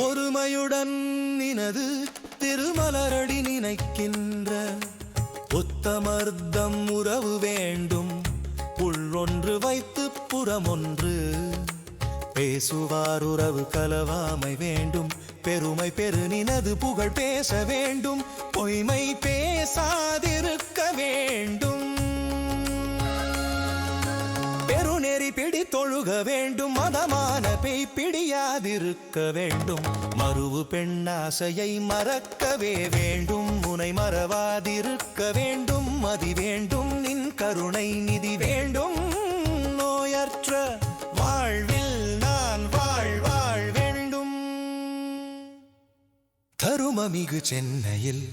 ஒருமையுடன் நினது திருமலரடி நினைக்கின்ற புத்தமர்தம் உறவு வேண்டும். உள்ளொன்று வைத்து புறமொன்று. பேசுவார் உறவு கலவாமை வேண்டும். பெருமை பெரு நினது புகழ் பேச வேண்டும். பொய்மை பேசாதிருக்க வேண்டும். தொழுக வேண்டும் மதமான பேய் பிடியாதிருக்க வேண்டும். மறுவு பெண்ணாசையை மறக்கவே வேண்டும் முனை மறவாதிருக்க வேண்டும் மதி வேண்டும் நின் கருணை நிதி வேண்டும். நோயற்ற வாழ்வில் நான் வாழ்வாழ் வேண்டும். தருமமிகு சென்னையில்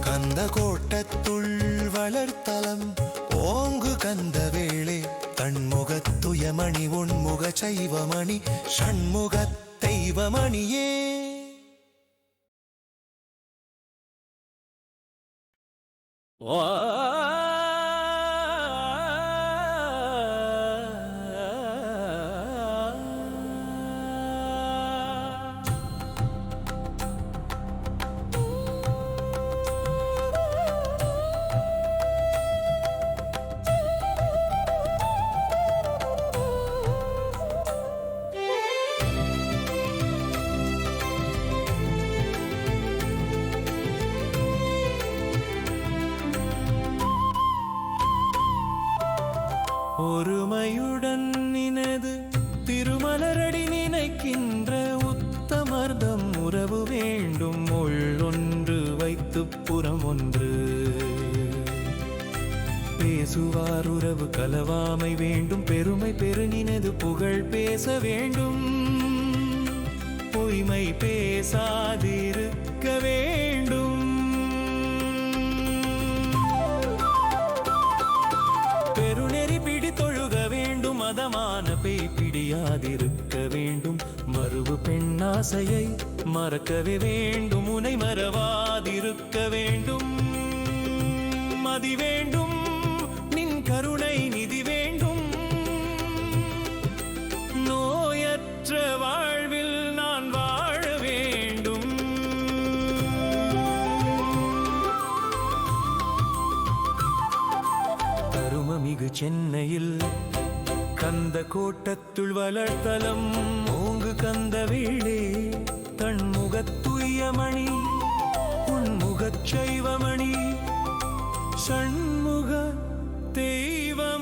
கந்த கோட்டத்துள் வளர்த்தலம். ஓங்கு கந்த வேளே தன்முகத்துயமணி உன்முக சைவமணி ஷண்முக தெய்வமணியே. ஓ ஒருமையுடன் நினது திருமலரடி நினைக்கின்ற உத்தமர்தம் உறவு வேண்டும் உள்ளொன்று வைத்து புறம் ஒன்று பேசுவார் உறவு கலவாமை வேண்டும் பெருமை பெருநினது புகழ் பேச வேண்டும். பொய்மை பேசாதிருக்க மதமான பேய் பிடியாதிருக்க வேண்டும். மறுவு பெண்ணாசையை மறக்கவே வேண்டும். உனை மறவாதிருக்க வேண்டும். மதி வேண்டும். நின் கருணை நிதி வேண்டும். நோயற்ற வாழ்வில் நான் வாழ வேண்டும். கருமமிகு சென்னையில் கந்த கோட்டத்துள் வளர்த்தலம் ஓங்கு கந்த வீடே தன்முகத்துயமணி உன்முகச் சைவமணி சண்முக தெய்வம்.